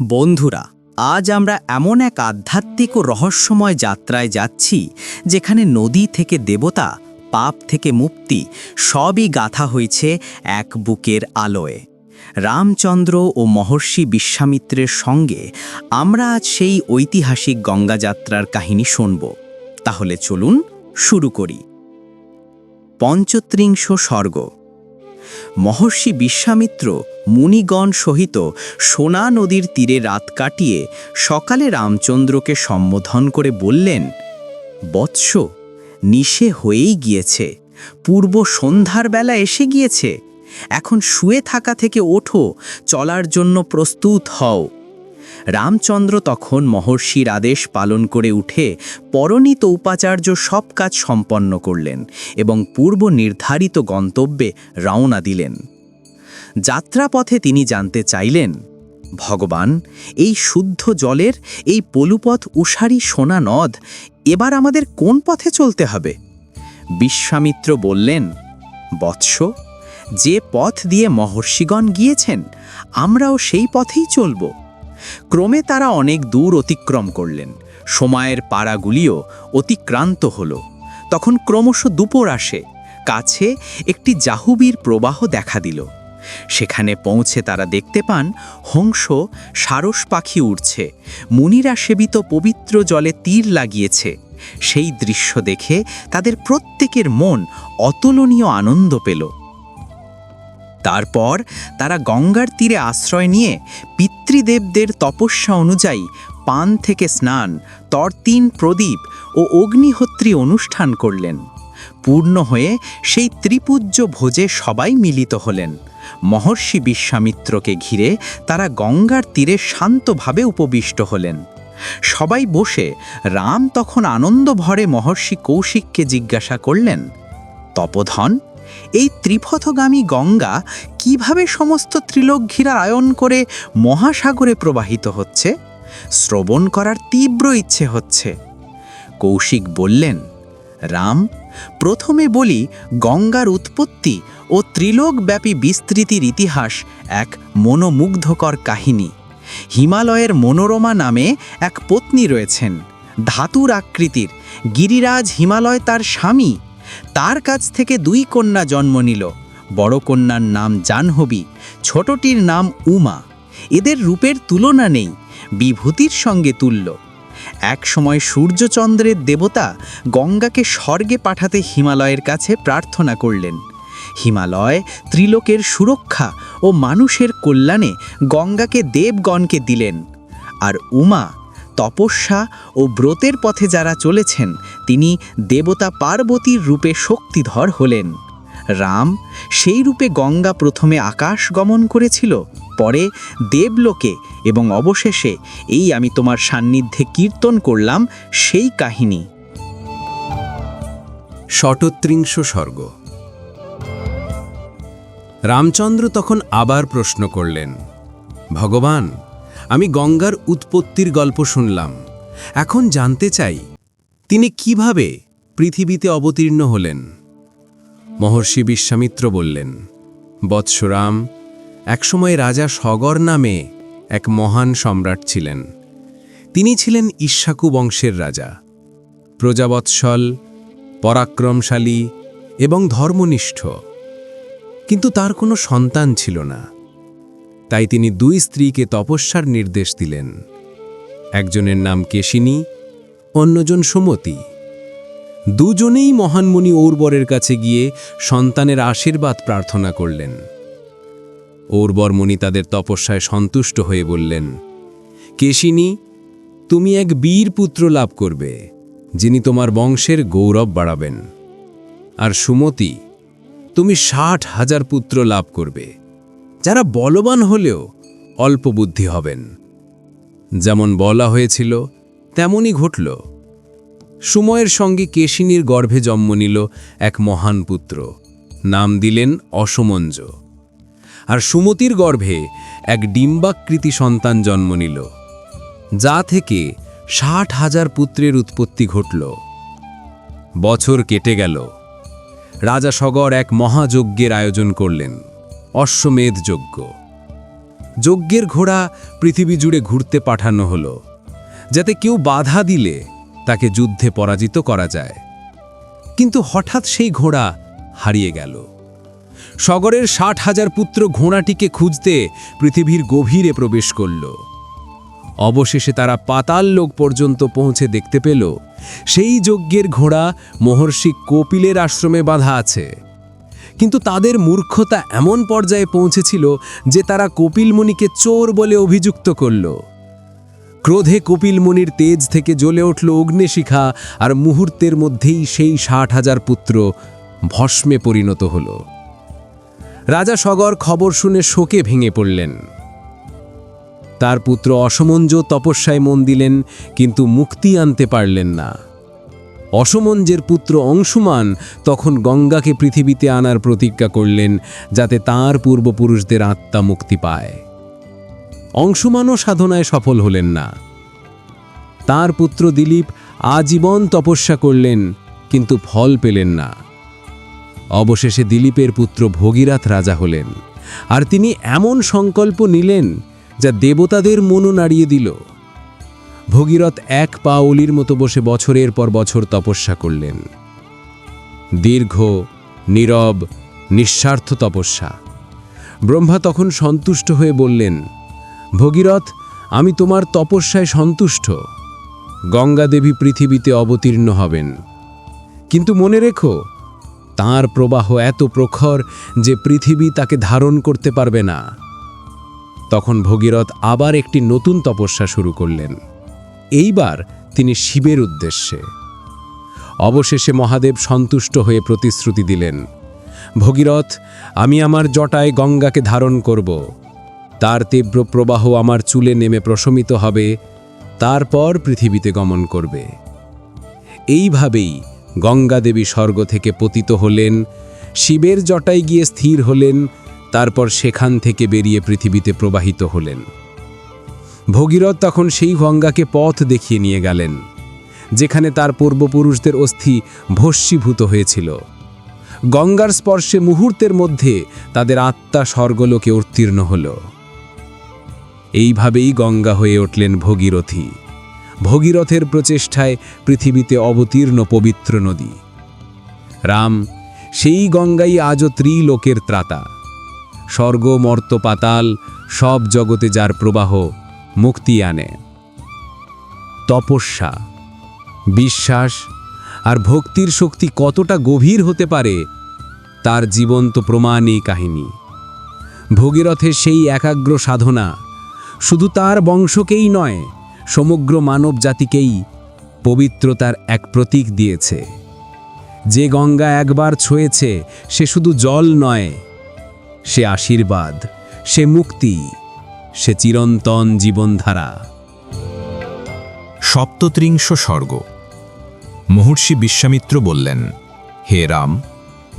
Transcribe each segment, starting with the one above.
বন্ধুরা, আজ আমরা এমন এক আধ্যাত্মিক ও রহস্যময় যাত্রায় যাচ্ছি, যেখানে নদী থেকে দেবতা, পাপ থেকে মুক্তি সবই গাথা হয়েছে এক বুকের আলোয়। রামচন্দ্র ও মহর্ষি বিশ্বামিত্রের সঙ্গে আমরা আজ সেই ঐতিহাসিক গঙ্গা যাত্রার কাহিনী শুনব। তাহলে চলুন শুরু করি। পঞ্চত্রিংশ স্বর্গ মহর্ষি বিশ্বামিত্র মুনিগণ সহিত সোনা নদীর তীরে রাত কাটিয়ে সকালে রামচন্দ্রকে সম্বোধন করে বললেন, বৎস, নিশে হয়েই গিয়েছে। পূর্ব সন্ধ্যার বেলা এসে গিয়েছে। এখন শুয়ে থাকা থেকে ওঠো, চলার জন্য প্রস্তুত হও। রামচন্দ্র তখন মহর্ষির আদেশ পালন করে উঠে পরণিত উপাচার্য সব কাজ সম্পন্ন করলেন এবং পূর্ব নির্ধারিত গন্তব্যে রওনা দিলেন। যাত্রাপথে তিনি জানতে চাইলেন, ভগবান, এই শুদ্ধ জলের, এই পলুপথ উষারি সোনা নদ, এবার আমাদের কোন পথে চলতে হবে? বিশ্বামিত্র বললেন, বৎস, যে পথ দিয়ে মহর্ষিগণ গিয়েছেন, আমরাও সেই পথেই চলব। ক্রমে তারা অনেক দূর অতিক্রম করলেন। সময়ের পাড়াগুলিও অতিক্রান্ত হল। তখন ক্রমশ দুপুর আসে। কাছে একটি জাহুবির প্রবাহ দেখা দিল। সেখানে পৌঁছে তারা দেখতে পান, হংস সারস পাখি উড়ছে। মুনিরা সেবিত পবিত্র জলে তীর লাগিয়েছে। সেই দৃশ্য দেখে তাদের প্রত্যেকের মন অতুলনীয় আনন্দ পেল। তারপর তারা গঙ্গার তীরে আশ্রয় নিয়ে পিতৃদেবদের তপস্যা অনুযায়ী পান থেকে স্নান, তরতিন প্রদীপ ও অগ্নিহোত্রী অনুষ্ঠান করলেন। পূর্ণ হয়ে সেই ত্রিপূজ্য ভোজে সবাই মিলিত হলেন। মহর্ষি বিশ্বামিত্রকে ঘিরে তারা গঙ্গার তীরে শান্তভাবে উপবিষ্ট হলেন। সবাই বসে রাম তখন আনন্দ ভরে মহর্ষি কৌশিককে জিজ্ঞাসা করলেন, তপধন এই ত্রিপথগামী গঙ্গা কীভাবে সমস্ত ত্রিলোক ঘিরা আয়ন করে মহাসাগরে প্রবাহিত হচ্ছে? শ্রবণ করার তীব্র ইচ্ছে হচ্ছে। কৌশিক বললেন, রাম, প্রথমে বলি গঙ্গার উৎপত্তি ও ত্রিলোকব্যাপী বিস্তৃতির ইতিহাস এক মনোমুগ্ধকর কাহিনী। হিমালয়ের মনোরমা নামে এক পত্নী রয়েছেন। ধাতুর আকৃতির। গিরিরাজ হিমালয় তার স্বামী। তার কাছ থেকে দুই কন্যা জন্ম নিল। বড় কন্যার নাম জাহ্নবী, ছোটটির নাম উমা। এদের রূপের তুলনা নেই, বিভূতির সঙ্গে তুল্য। এক সময় সূর্যচন্দ্রের দেবতা গঙ্গাকে স্বর্গে পাঠাতে হিমালয়ের কাছে প্রার্থনা করলেন। হিমালয় ত্রিলোকের সুরক্ষা ও মানুষের কল্যাণে গঙ্গাকে দেবগণকে দিলেন। আর উমা তপস্যা ও ব্রতের পথে যারা চলেছেন, তিনি দেবতা পার্বতীর রূপে শক্তিধর হলেন। রাম সেই রূপে গঙ্গা প্রথমে আকাশ গমন করেছিল, পরে দেবলোকে, এবং অবশেষে এই আমি তোমার সান্নিধ্যে কীর্তন করলাম সেই কাহিনী। শতত্রিংশ স্বর্গ। রামচন্দ্র তখন আবার প্রশ্ন করলেন, ভগবান আমি গঙ্গার উৎপত্তির গল্প শুনলাম। এখন জানতে চাই, তিনি কীভাবে পৃথিবীতে অবতীর্ণ হলেন? মহর্ষি বিশ্বামিত্র বললেন, বৎসরাম, একসময় রাজা সগর নামে এক মহান সম্রাট ছিলেন। তিনি ছিলেন ইস্বাকু বংশের রাজা। প্রজাবৎসল, পরাক্রমশালী এবং ধর্মনিষ্ঠ। কিন্তু তার কোনো সন্তান ছিল না। তাই তিনি দুই স্ত্রীকে তপস্যার নির্দেশ দিলেন। একজনের নাম কেশিনী, অন্যজন সুমতি। দুজনেই মহানমণি ঔর্বরের কাছে গিয়ে সন্তানের আশীর্বাদ প্রার্থনা করলেন। ঔর্বর মুনি তাদের তপস্যায় সন্তুষ্ট হয়ে বললেন, কেশিনী, তুমি এক বীর পুত্র লাভ করবে, যিনি তোমার বংশের গৌরব বাড়াবেন। আর সুমতি, তুমি ষাট হাজার পুত্র লাভ করবে। যারা বলবান হলেও অল্প বুদ্ধি হবেন। যেমন বলা হয়েছিল, তেমনই ঘটল। সময়ের সঙ্গে কেশিনীর গর্ভে জন্ম নিল এক মহান পুত্র, নাম দিলেন অসমঞ্জ। আর সুমতির গর্ভে এক ডিম্বাকৃতি সন্তান জন্ম নিল, যা থেকে ষাট হাজার পুত্রের উৎপত্তি ঘটল। বছর কেটে গেল। রাজা সগর এক মহাযজ্ঞের আয়োজন করলেন। অশ্বমেধ যজ্ঞ যজ্ঞের ঘোড়া পৃথিবী জুড়ে ঘুরতে পাঠানো হলো, যাতে কেউ বাধা দিলে তাকে যুদ্ধে পরাজিত করা যায়। কিন্তু হঠাৎ সেই ঘোড়া হারিয়ে গেল। সগরের ষাট হাজার পুত্র ঘোড়াটিকে খুঁজতে পৃথিবীর গভীরে প্রবেশ করল। অবশেষে তারা পাতাল লোক পর্যন্ত পৌঁছে দেখতে পেল, সেই যজ্ঞের ঘোড়া মহর্ষি কপিলের আশ্রমে বাঁধা আছে। কিন্তু তাদের মূর্খতা এমন পর্যায়ে পৌঁছেছিল যে তারা কপিল মুনিকে চোর বলে অভিযুক্ত করল। ক্রোধে কপিল মুনির তেজ থেকে জ্বলে উঠল অগ্নিশিখা আর মুহূর্তের মধ্যেই সেই ষাট হাজার পুত্র ভস্মে পরিণত হল। রাজা সগর খবর শুনে শোকে ভেঙে পড়লেন। তার পুত্র অসমঞ্জ তপস্যায় মন দিলেন, কিন্তু মুক্তি আনতে পারলেন না। অসমঞ্জের পুত্র অংশুমান তখন গঙ্গাকে পৃথিবীতে আনার প্রতিজ্ঞা করলেন যাতে তার পূর্বপুরুষদের আত্মা মুক্তি পায়। অংশুমানও সাধনায় সফল হলেন না। তার পুত্র দিলীপ আজীবন তপস্যা করলেন, কিন্তু ফল পেলেন না। অবশেষে দিলীপের পুত্র ভগীরাথ রাজা হলেন, আর তিনি এমন সংকল্প নিলেন যা দেবতাদের মনও নাড়িয়ে দিল। ভগীরথ এক পা অলির মতো বসে বছরের পর বছর তপস্যা করলেন। দীর্ঘ, নীরব, নিঃস্বার্থ তপস্যা। ব্রহ্মা তখন সন্তুষ্ট হয়ে বললেন, ভগীরথ, আমি তোমার তপস্যায় সন্তুষ্ট। গঙ্গা দেবী পৃথিবীতে অবতীর্ণ হবেন। কিন্তু মনে রেখো, তার প্রবাহ এত প্রখর যে পৃথিবী তাকে ধারণ করতে পারবে না। তখন ভগীরথ আবার একটি নতুন তপস্যা শুরু করলেন। এইবার তিনি শিবের উদ্দেশ্যে। অবশেষে মহাদেব সন্তুষ্ট হয়ে প্রতিশ্রুতি দিলেন, ভগীরথ, আমি আমার জটায় গঙ্গাকে ধারণ করব। তার তীব্র প্রবাহ আমার চুলে নেমে প্রশমিত হবে, তারপর পৃথিবীতে গমন করবে। এইভাবেই গঙ্গা দেবী স্বর্গ থেকে পতিত হলেন, শিবের জটায় গিয়ে স্থির হলেন, তারপর সেখান থেকে বেরিয়ে পৃথিবীতে প্রবাহিত হলেন। ভগীরথ তখন সেই গঙ্গাকে পথ দেখিয়ে নিয়ে গেলেন, যেখানে তার পূর্বপুরুষদের অস্থি ভস্মীভূত হয়েছিল। গঙ্গার স্পর্শে মুহূর্তের মধ্যে তাদের আত্মা স্বর্গলোকে উত্তীর্ণ হল। এইভাবেই গঙ্গা হয়ে উঠলেন ভগীরথী। ভগীরথের প্রচেষ্টায় পৃথিবীতে অবতীর্ণ পবিত্র নদী। রাম, সেই গঙ্গাই আজও ত্রিলোকের ত্রাতা। স্বর্গ, মর্ত, পাতাল, সব জগতে যার প্রবাহ মুক্তি আনে। তপস্যা, বিশ্বাস আর ভক্তির শক্তি কতটা গভীর হতে পারে, তার জীবন্ত প্রমাণ কাহিনী। ভগীরথের সেই একাগ্র সাধনা শুধু তার বংশকেই নয়, সমগ্র মানব জাতিকেই পবিত্রতার এক প্রতীক দিয়েছে। যে গঙ্গা একবার ছুঁয়েছে, সে শুধু জল নয়, সে আশীর্বাদ, সে মুক্তি। সে চিরন্তন জীবনধারা। সপ্তত্রিংশ স্বর্গ। মহর্ষি বিশ্বামিত্র বললেন, হে রাম,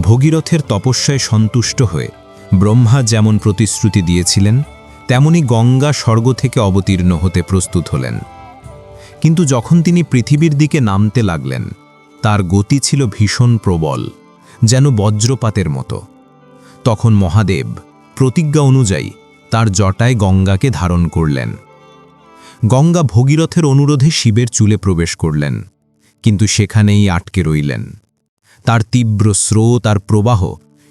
ভগীরথের তপস্যায় সন্তুষ্ট হয়ে ব্রহ্মা যেমন প্রতিশ্রুতি দিয়েছিলেন, তেমনি গঙ্গা স্বর্গ থেকে অবতীর্ণ হতে প্রস্তুত হলেন। কিন্তু যখন তিনি পৃথিবীর দিকে নামতে লাগলেন, তার গতি ছিল ভীষণ প্রবল, যেন বজ্রপাতের মতো। তখন মহাদেব প্রতিজ্ঞা অনুযায়ী তার জটায় গঙ্গাকে ধারণ করলেন। গঙ্গা ভগীরথের অনুরোধে শিবের চুলে প্রবেশ করলেন, কিন্তু সেখানেই আটকে রইলেন। তার তীব্র স্রোত আর প্রবাহ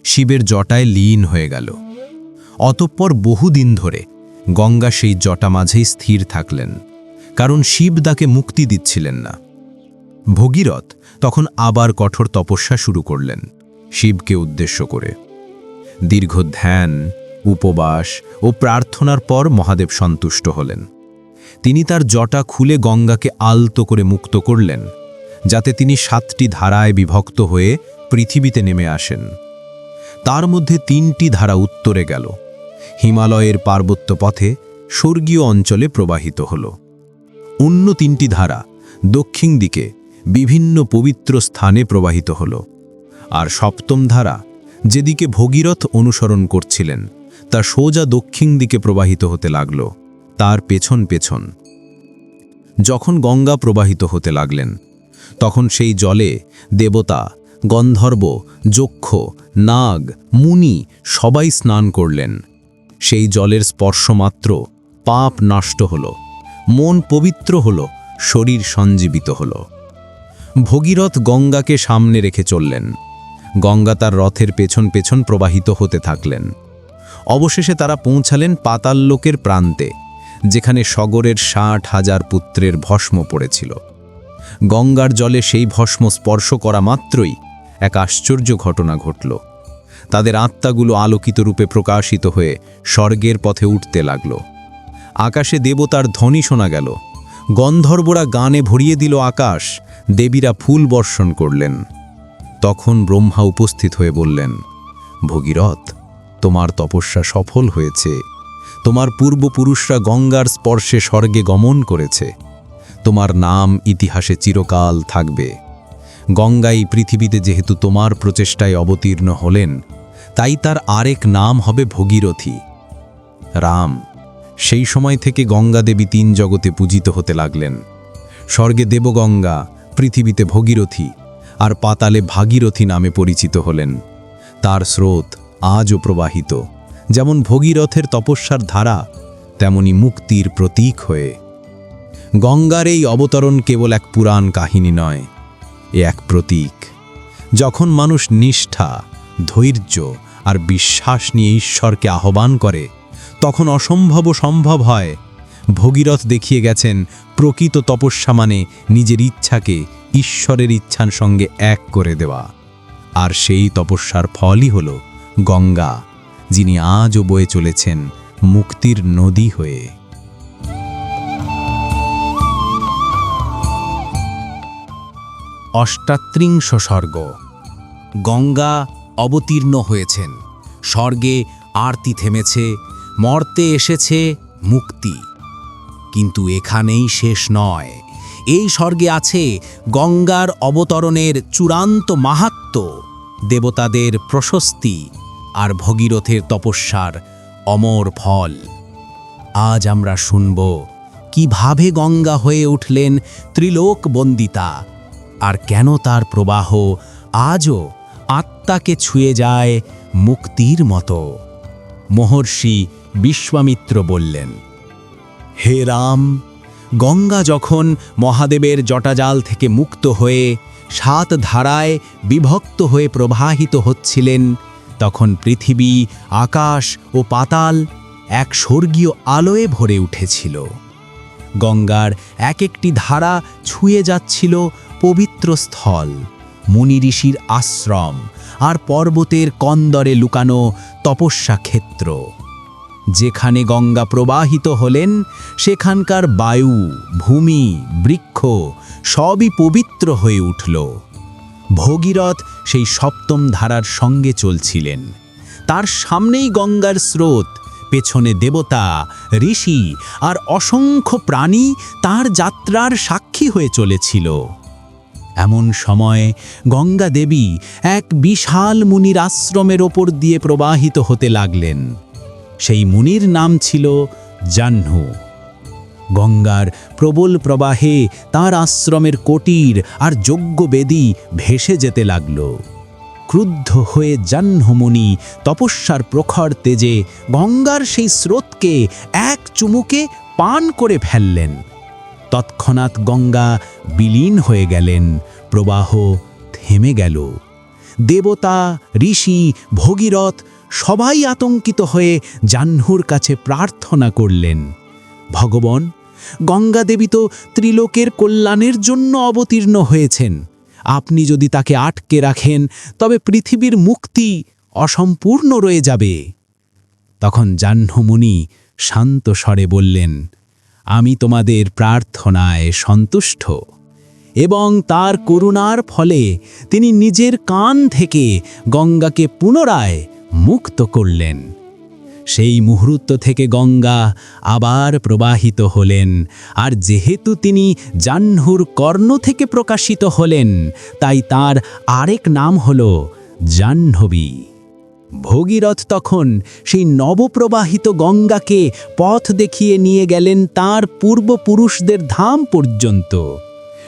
শিবের জটায় লীন হয়ে গেল। অতঃপর বহুদিন ধরে গঙ্গা সেই জটা মাঝেই স্থির থাকলেন, কারণ শিব তাকে মুক্তি দিচ্ছিলেন না। ভগীরথ তখন আবার কঠোর তপস্যা শুরু করলেন, শিবকে উদ্দেশ্য করে। দীর্ঘ ধ্যান উপবাস ও প্রার্থনার পর মহাদেব সন্তুষ্ট হলেন। তিনি তার জটা খুলে গঙ্গাকে আলতো করে মুক্ত করলেন, যাতে তিনি সাতটি ধারায় বিভক্ত হয়ে পৃথিবীতে নেমে আসেন। তার মধ্যে তিনটি ধারা উত্তরে গেল। হিমালয়ের পার্বত্য পথে স্বর্গীয় অঞ্চলে প্রবাহিত হল। অন্য তিনটি ধারা দক্ষিণ দিকে বিভিন্ন পবিত্র স্থানে প্রবাহিত হল। আর সপ্তম ধারা যেদিকে ভগীরথ অনুসরণ করছিলেন তা সোজা দক্ষিণ দিকে প্রবাহিত হতে লাগল, তার পেছন পেছন। যখন গঙ্গা প্রবাহিত হতে লাগলেন, তখন সেই জলে দেবতা, গন্ধর্ব, যক্ষ, নাগ, মুনি সবাই স্নান করলেন। সেই জলের স্পর্শমাত্র পাপ নষ্ট হল, মন পবিত্র হল, শরীর সঞ্জীবিত হল। ভগীরথ গঙ্গাকে সামনে রেখে চললেন। গঙ্গা তার রথের পেছন পেছন প্রবাহিত হতে থাকলেন। অবশেষে তারা পৌঁছালেন পাতাললোকের প্রান্তে, যেখানে সগরের ষাট হাজার পুত্রের ভস্ম পড়েছিল। গঙ্গার জলে সেই ভস্ম স্পর্শ করা মাত্রই এক আশ্চর্য ঘটনা ঘটল। তাদের আত্মাগুলো আলোকিত রূপে প্রকাশিত হয়ে স্বর্গের পথে উঠতে লাগল। আকাশে দেবতার ধ্বনি শোনা গেল। গন্ধর্বরা গানে ভরিয়ে দিল আকাশ, দেবীরা ফুল বর্ষণ করলেন। তখন ব্রহ্মা উপস্থিত হয়ে বললেন, ভগীরথ তোমার তপস্যা সফল হয়েছে। তোমার পূর্বপুরুষরা গঙ্গার স্পর্শে স্বর্গে গমন করেছে। তোমার নাম ইতিহাসে চিরকাল থাকবে। গঙ্গাই পৃথিবীতে যেহেতু তোমার প্রচেষ্টায় অবতীর্ণ হলেন, তাই তার আরেক নাম হবে ভগীরথী। রাম, সেই সময় থেকে গঙ্গা দেবী তিন জগতে পূজিত হতে লাগলেন। স্বর্গে দেবগঙ্গা, পৃথিবীতে ভগীরথী আর পাতালে ভাগীরথী নামে পরিচিত হলেন। তার স্রোত আজও প্রবাহিত। যেমন ভগীরথের তপস্যার ধারা, তেমনি মুক্তির প্রতীক হয়ে। গঙ্গার এই অবতরণ কেবল এক পুরাণ কাহিনী নয়, এ এক প্রতীক। যখন মানুষ নিষ্ঠা, ধৈর্য আর বিশ্বাস নিয়ে ঈশ্বরকে আহ্বান করে, তখন অসম্ভব সম্ভব হয়। ভগীরথ দেখিয়ে গেছেন, প্রকৃত তপস্যা মানে নিজের ইচ্ছাকে ঈশ্বরের ইচ্ছার সঙ্গে এক করে দেওয়া। আর সেই তপস্যার ফলই হল গঙ্গা, যিনি আজও বয়ে চলেছেন মুক্তির নদী হয়ে। অষ্টাত্রিংশ স্বর্গ, গঙ্গা অবতীর্ণ হয়েছেন। স্বর্গে আরতি থেমেছে, মর্তে এসেছে মুক্তি। কিন্তু এখানেই শেষ নয়। এই স্বর্গে আছে গঙ্গার অবতরণের চূড়ান্ত মাহাত্ম্য দেবতাদের প্রশস্তি। আর ভগীরথের তপস্যার অমর ফল। আজ আমরা শুনব, কীভাবে গঙ্গা হয়ে উঠলেন ত্রিলোক বন্দিতা আর কেন তার প্রবাহ আজও আত্মাকে ছুঁয়ে যায় মুক্তির মতো। মহর্ষি বিশ্বামিত্র বললেন, হে রাম, গঙ্গা যখন মহাদেবের জটাজাল থেকে মুক্ত হয়ে সাত ধারায় বিভক্ত হয়ে প্রবাহিত হচ্ছিলেন তখন পৃথিবী, আকাশ ও পাতাল এক স্বর্গীয় আলোয় ভরে উঠেছিল। গঙ্গার এক একটি ধারা ছুঁয়ে যাচ্ছিল পবিত্র স্থল, মুনি ঋষির আশ্রম আর পর্বতের কন্দরে লুকানো তপস্যা ক্ষেত্র যেখানে গঙ্গা প্রবাহিত হলেন, সেখানকার বায়ু, ভূমি, বৃক্ষ সবই পবিত্র হয়ে উঠল। ভগীরথ সেই সপ্তম ধারার সঙ্গে চলছিলেন। তার সামনেই গঙ্গার স্রোত, পেছনে দেবতা, ঋষি আর অসংখ্য প্রাণী তার যাত্রার সাক্ষী হয়ে চলেছিল। এমন সময় গঙ্গা দেবী এক বিশাল মুনির আশ্রমের ওপর দিয়ে প্রবাহিত হতে লাগলেন। সেই মুনির নাম ছিল জাহ্নু। গঙ্গার প্রবল প্রবাহে তার আশ্রমের কোটির আর যোগ্য যজ্ঞবেদী ভেসে যেতে লাগল। ক্রুদ্ধ হয়ে জাহ্নমুনি তপস্যার প্রখর তেজে গঙ্গার সেই স্রোতকে এক চুমুকে পান করে ফেললেন। তৎক্ষণাৎ গঙ্গা বিলীন হয়ে গেলেন, প্রবাহ থেমে গেল। দেবতা, ঋষি, ভগীরথ সবাই আতঙ্কিত হয়ে জাহ্নুর কাছে প্রার্থনা করলেন। ভগবান গঙ্গা দেবী তো ত্রিলোকের কল্যাণের জন্য অবতীর্ণ হয়েছেন। আপনি যদি তাকে আটকে রাখেন, তবে পৃথিবীর মুক্তি অসম্পূর্ণ রয়ে যাবে। তখন জাহ্নমুনি শান্ত স্বরে বললেন, আমি তোমাদের প্রার্থনায় সন্তুষ্ট। এবং তার করুণার ফলে তিনি নিজের কান থেকে গঙ্গাকে পুনরায় মুক্ত করলেন। সেই মুহূর্ত থেকে গঙ্গা আবার প্রবাহিত হলেন। আর যেহেতু তিনি জাহ্নুর কর্ণ থেকে প্রকাশিত হলেন, তাই তার আরেক নাম হল জাহ্নবী। ভগীরথ তখন সেই নবপ্রবাহিত গঙ্গাকে পথ দেখিয়ে নিয়ে গেলেন তার পূর্বপুরুষদের ধাম পর্যন্ত।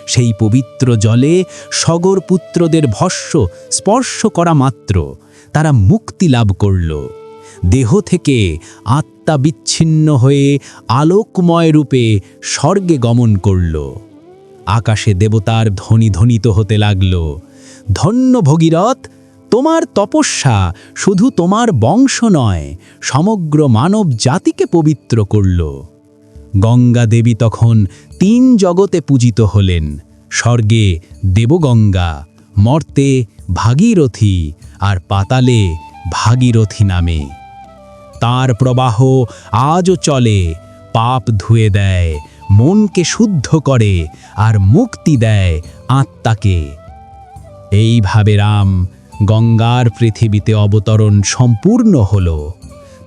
সেই পবিত্র জলে সগর পুত্রদের ভস্য স্পর্শ করা মাত্র, তারা মুক্তি লাভ করল। দেহ থেকে আত্মা বিচ্ছিন্ন হয়ে আলোকময় রূপে স্বর্গে গমন করল। আকাশে দেবতার ধ্বনি ধ্বনিত হতে লাগল, ধন্য ভগীরথ, তোমার তপস্যা শুধু তোমার বংশ নয়, সমগ্র মানব জাতিকে পবিত্র করল। গঙ্গা দেবী তখন তিন জগতে পূজিত হলেন, স্বর্গে দেবগঙ্গা, মর্তে ভাগীরথী আর পাতালে ভাগীরথী নামে। তার প্রবাহ আজও চলে, পাপ ধুয়ে দেয়, মনকে শুদ্ধ করে আর মুক্তি দেয় আত্মাকে। এইভাবে রাম গঙ্গার পৃথিবীতে অবতরণ সম্পূর্ণ হল।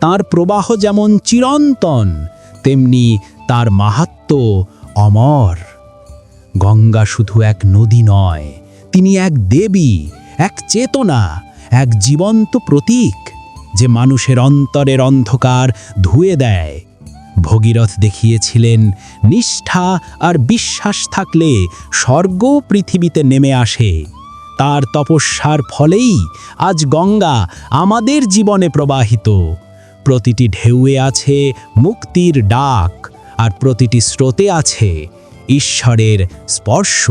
তার প্রবাহ যেমন চিরন্তন, তেমনি তার মাহাত্ম্য অমর। গঙ্গা শুধু এক নদী নয়, তিনি এক দেবী, এক চেতনা, এক জীবন্ত প্রতীক। যে মানুষের অন্তরের অন্ধকার ধুয়ে দেয়। ভগীরথ দেখিয়েছিলেন, নিষ্ঠা আর বিশ্বাস থাকলে স্বর্গ পৃথিবীতে নেমে আসে। তার তপস্যার ফলেই আজ গঙ্গা আমাদের জীবনে প্রবাহিত। প্রতিটি ঢেউয়ে আছে মুক্তির ডাক, আর প্রতিটি স্রোতে আছে ঈশ্বরের স্পর্শ।